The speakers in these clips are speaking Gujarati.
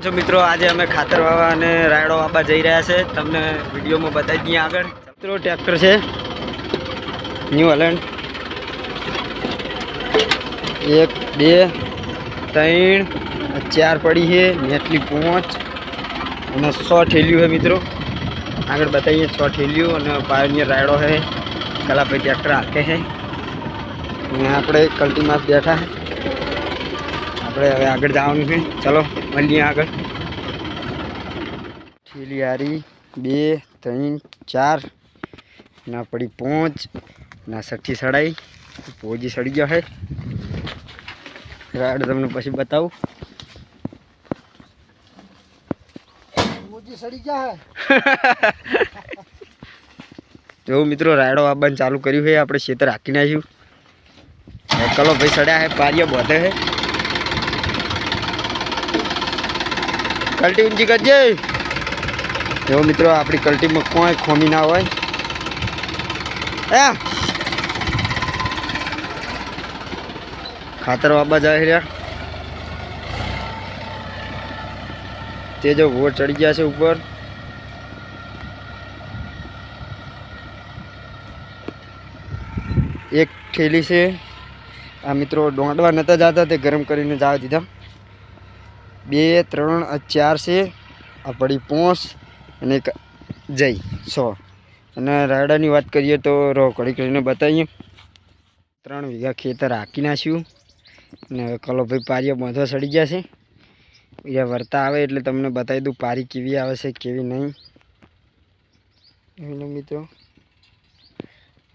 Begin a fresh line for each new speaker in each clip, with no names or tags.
જો મિત્રો, આજે અમે ખાતર વાવા અને રાયડો વાવવા જઈ રહ્યા છે. તમને વિડીયોમાં બતાવી દઈએ આગળ. મિત્રો, ટ્રેક્ટર છે. ન્યૂ હલેન્ડ એક, બે, ત્રણ ચાર પડી છે. નેટલી પાંચ અને સો ઠેલ્યું છે મિત્રો. આગળ બતાવીએ સો ઠેલ્યું અને પાયોનિયર રાયડો છે. કલાભાઈ ટ્રેક્ટર હાકે છે. અને આપણે કલ્ટીમાં બેઠા. આપણે હવે આગળ જવાનું છે. ચલો મળીએ આગળ. ઠીલિયારી બે ત્રણ ચાર ના પડી પાંચ ના સઠ્ઠી સડાઈ પોજી સડી ગયો છે રાડ તમને પછી બતાવું.
સડી ગયા
જો મિત્રો રાયડો આવવાનું ચાલુ કર્યું છે આપણે ખેતર હાકી નાખ્યું. હવે કલો ભાઈ સડ્યા છે પારીઓ બોધે છે કલ્ટી ઊંચી કરજે. જો મિત્રો, આપણી કલ્ટીમાં કોઈ ખોમી ના હોય. એ! ખાતર વાબા જાય રહ્યા. તે જો વોટ ચડી ગયા છે ઉપર. એક ઠેલી છે. આ મિત્રો ડોંડવા નહોતા જતા, તે ગરમ કરીને જવા દીધા. બે, ત્રણ, ચાર છે. આ પડી પોંસ અને એક જય સો. અને રાયડાની વાત કરીએ તો રો ઘડી કરીને બતાવીએ. ત્રણ વીઘા ખેતર હાકી નાખ્યું. અને હવે કલો ભાઈ પારીઓ બાંધવા સડી ગયા છે. એ વરતા આવે એટલે તમને બતાવી દઉં પારી કેવી આવે છે, કેવી નહીં. એનો મિત્રો.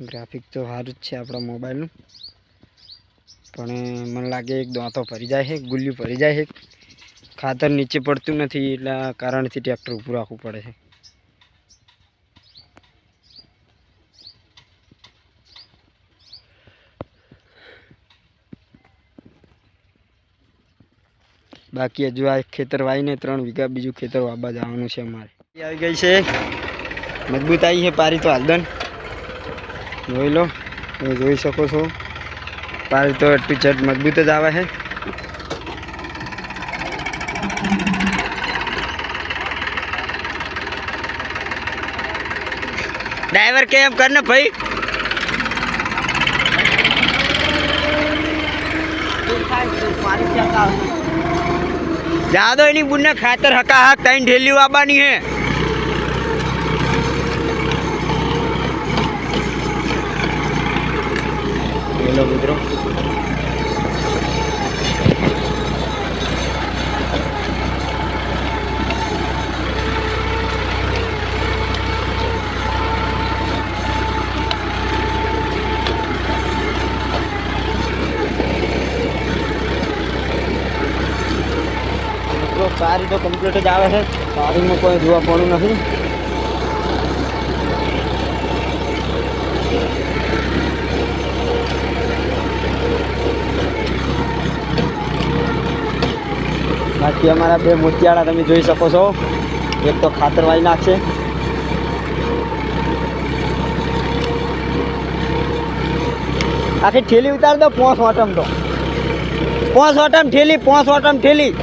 ગ્રાફિક તો સારું જ છે આપણા મોબાઈલનું. પણ મને લાગે એક દાંતો ભરી જાય છે, ગુલ્લી ભરી જાય છે. ખાતર નીચે પડતું નથી એટલે કારણથી ટ્રેક્ટર ઊભું રાખવું પડે છે. બાકી હજુ આ ખેતર વાવીને ત્રણ વીઘા, બીજું ખેતર વાવવા જવાનું છે અમારે. આવી ગઈ છે. મજબૂત આવી છે પારી તો હાલદન. જોઈ લો, તમે જોઈ શકો છો. પારી તો એટલી ચટ મજબૂત જ આવે છે. ડ્રાઈવર કે એમ કર ને ભાઈ? જાદો એની બુનને ખાતર હકા હાક ત્રણ ઢેલી આવવાની હે મિત્રો. મિત્રો તો કમ્પ્લીટ જ આવે છે. સારીમાં કોઈ જોવા પડવું નથી. બાકી અમારા બે મોતિયાળા તમે જોઈ શકો છો. એક તો ખાતર વાઈ નાખશે આખી ઠેલી ઉતાર દો પોસ ઓટમ તો. પોસ ઓટમ ઠેલી પોસ ઓટમ ઠેલી.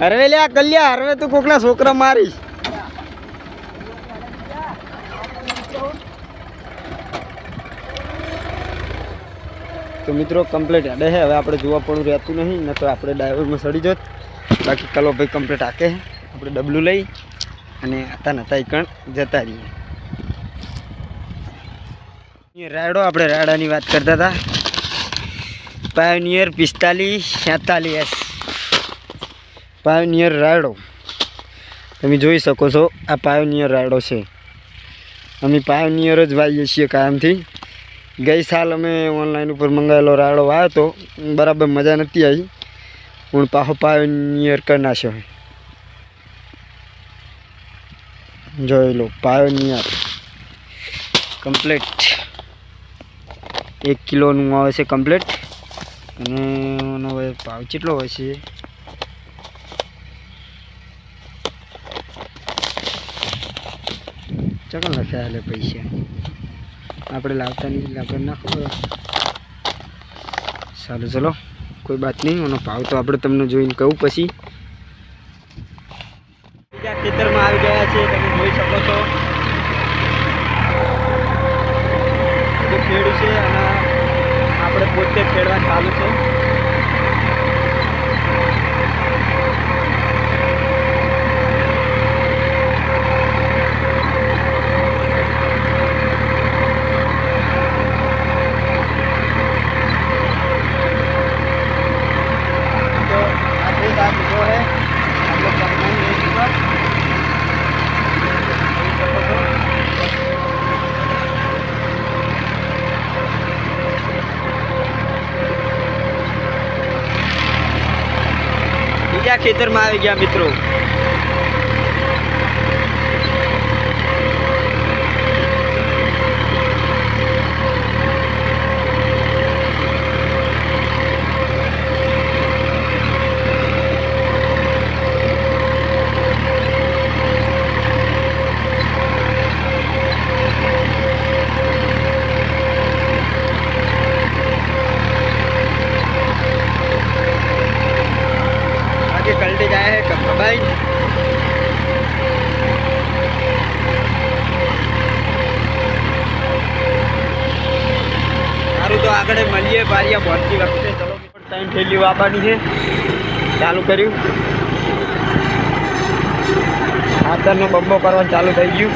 હરવે લે કલ્યા, હરવે તું કોકના છોકરા મારીશ. તો મિત્રો કમ્પ્લીટ અડે છે હવે આપણે જોવા પણ રહેતું નહીં ન તો આપણે ડાયવરમાં સડી જોત. બાકી કલો ભાઈ કમ્પ્લીટ હાકે આપણે ડબલું લઈ અને હતા નતા કણ જતા રહીએ. રાયડો, આપણે રાયડાની વાત કરતા હતા. પાયોનિયર પિસ્તાલીસ, છેતાલીસ. પાયોનિયર રાયડો. તમે જોઈ શકો છો, આ પાયોનિયર રાયડો છે. અમે પાયોનિયર જ વાવીએ છીએ કાયમથી. ગઈ સાલ અમે ઓનલાઈન ઉપર મંગાવેલો રાયડો વાવ્યો તો બરાબર મજા નથી આવી. હું પાછો પાયોનિયર કરી નાખ્યો. જોઈ લો પાયોનિયર કમ્પ્લીટ. એક કિલોનું આવે છે કમ્પ્લીટ. અને એનો ભાવ કેટલો હોય છે? ચકન લખ્યા એટલે પૈસા. આપણે લાવતા નહીં આપણે ના ખબર સારું ચલો. કોઈ બાત નહીં એનો ભાવ તો આપણે તમને જોઈને કહું પછી. બીજા ખેતરમાં આવી ગયા છે, તમે જોઈ શકો છો. ખેડું છે, અને આપણે પોતે ખેડવા ચાલુ છે. બીજા ખેતરમાં આવી ગયા મિત્રો. આગળ મળીએ બારિયા ભરતી વખતે. ચલો ટાઈમ થેલી વાપવાની છે. ચાલુ કર્યું. ખાતરનો બબ્બો કરવાનું ચાલુ થઈ ગયું.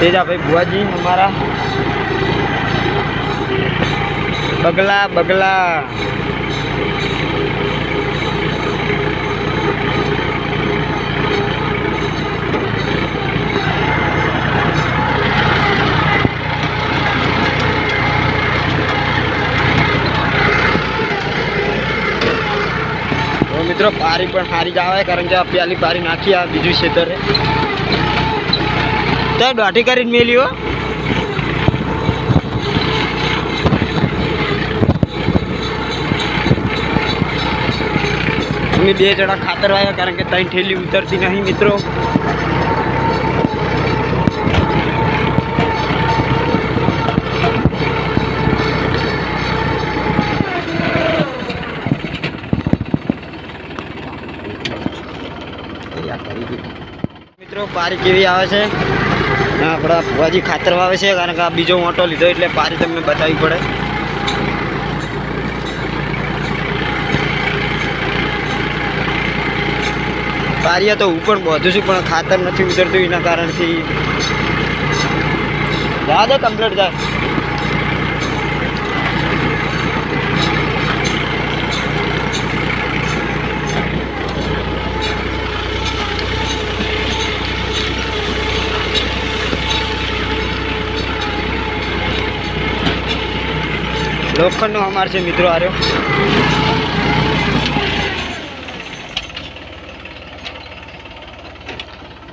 તેજાભાઈ ભુવાજી અમારા. બગલા બગલા. મિત્રો, પારી પણ સારી જ આવે કારણ કે આ પેલી પારી નાખી, આ બીજું ખેતર તો દોઢી કરીને મેલી હો. અમે બે જણા ખાતર વાવ્યા કારણ કે ત્રણ ઠેલી ઉતરતી નહીં, મિત્રો મિત્રો પારી કેવી આવે છે? આપણા ભુવાજી ખાતર વાવે છે, કારણ કે આ બીજો મોટો લીધો એટલે પારી તમને બતાવવી પડે. પારિયા તો હું પણ બધું છું, પણ ખાતર નથી ઉતરતું, એના કારણથી. દાદા કમ્પ્લીટ જાય લોખંડનો અમાર છે મિત્રો આર્યો.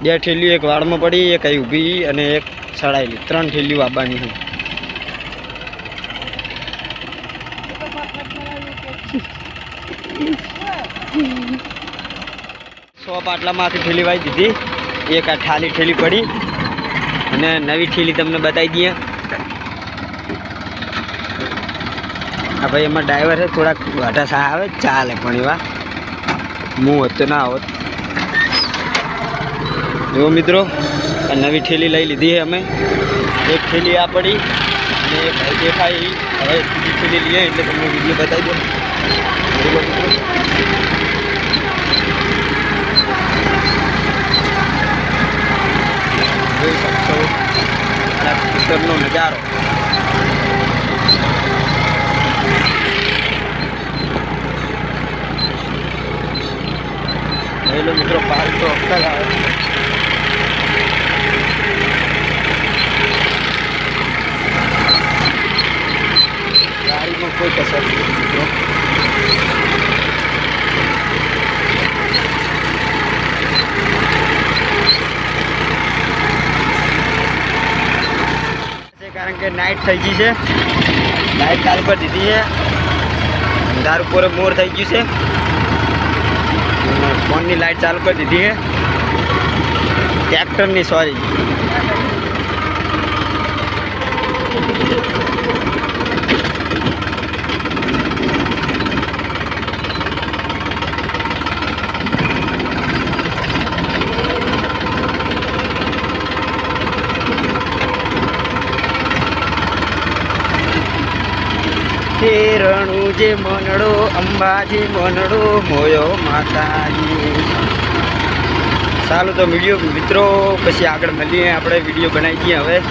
બે ઠેલીઓ એક વાળમાં પડી, એક અહીં ઊભી અને એક સડાયેલી ત્રણ ઠેલીઓ આપવાની છે સો પાટલામાંથી ઠેલી વાઈ દીધી. એક આ ઠાલી ઠેલી પડી. અને નવી ઠેલી તમને બતાવી દઈએ. હા ભાઈ, એમાં ડ્રાઈવર છે, થોડાક ઘાટા સારા આવે, ચાલે પણ એવા. હું હોત ના આવત જુઓ મિત્રો, આ નવી ઠેલી લઈ લીધી છે અમે. એક ઠેલી આ પડી, અને એક દેખાય હવે બીજી ઠેલી લઈએ, એટલે તમને વીડિયો બતાવી દો જોઈ આ નજારો. પહેલો મિત્રો પાક તો અક્કલ આવે ગાડીમાં કોઈ કસર નથી મિત્રો છે કારણ કે નાઇટ થઈ ગઈ છે લાઇટ ચાલુ કરી દીધી છે અંધાર ઉપર મોર થઈ ગયું છે અને ફોનની લાઈટ ચાલુ કરી દીધી છે. ટ્રેક્ટરની સોરી રણું જે મનડો, અંબાજી મનડો, મોયો માતાજી. ચાલો તો વીડિયો મિત્રો, પછી આગળ મળીએ, આપણે વીડિયો બનાવી દઈએ હવે.